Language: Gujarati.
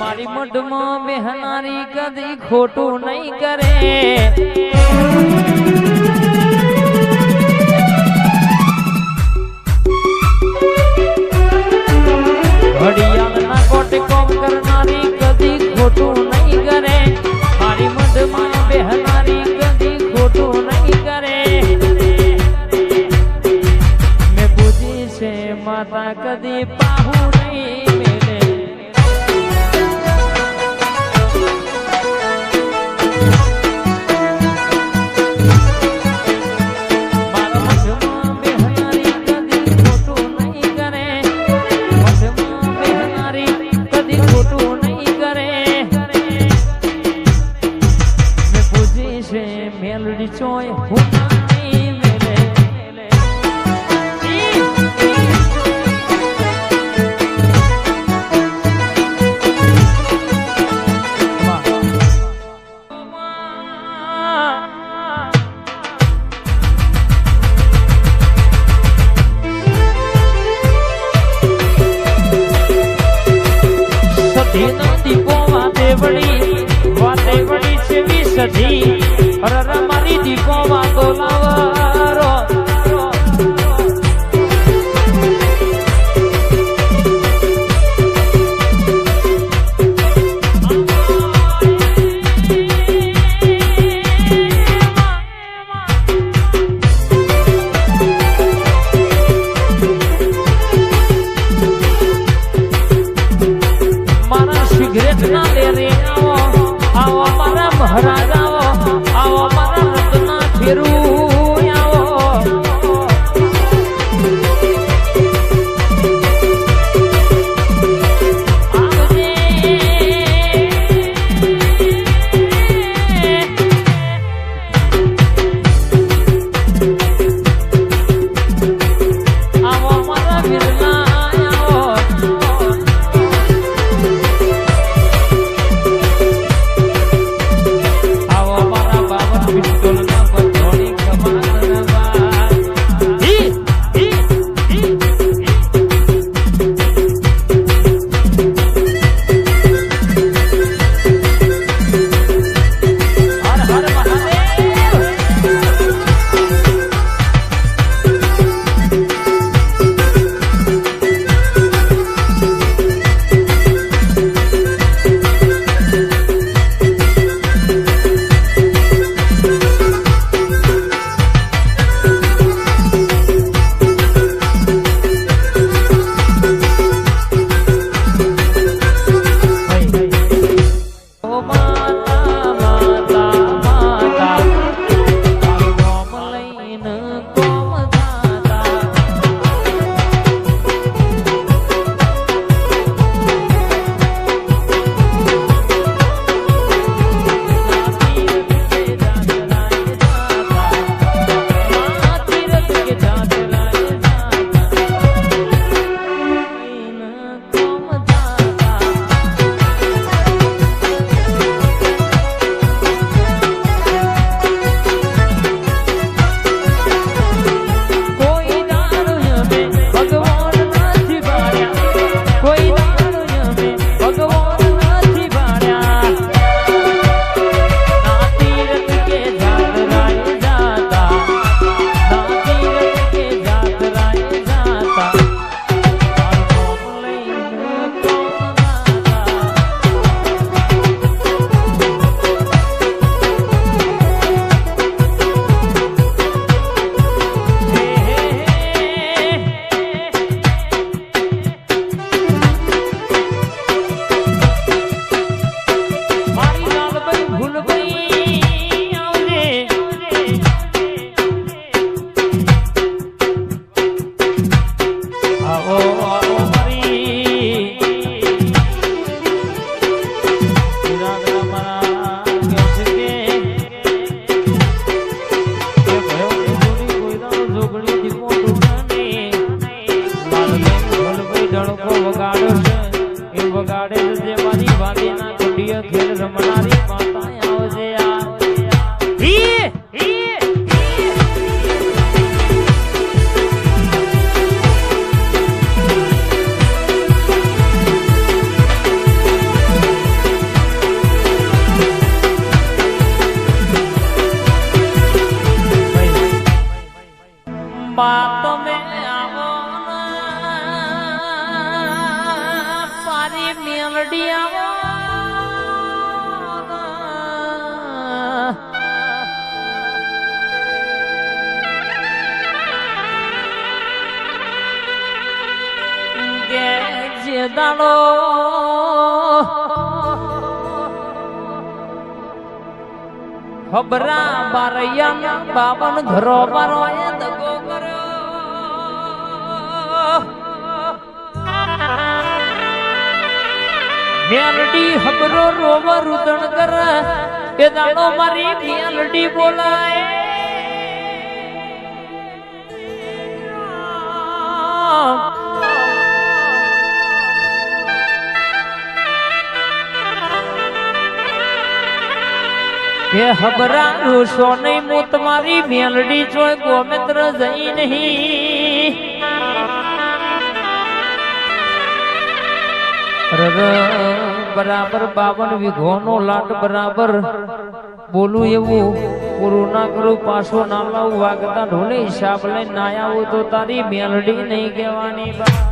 મારી મઢમાં બેહનારી કદી ખોટું નહીં કરે. ઘડિયાળના કોટ કોમ કરનારી કદી ખોટું ચોય હું સધી વાતે વળી છે સધી રમા বাড়িটি কমা গোলাবা જે દાડો ખબરા બારૈયા બાવન ઘરો બારો એ દગો મેલડી હબરો રોવ રુદણ કર. એ દાડો મારી મેલડી બોલાય. હે હબરા સો નહીં હું તમારી મેલડી જોઈ ગોમિત્ર જઈ નહીં. બરાબર બાવન વીઘો નો લાટ બરાબર. બોલું એવું પૂરું ના કરું પાછો ના લાવું, વાગતા ઢોલે હિસાબ લઈને ના આવું તો તારી મેલડી નહીં કહેવાની બા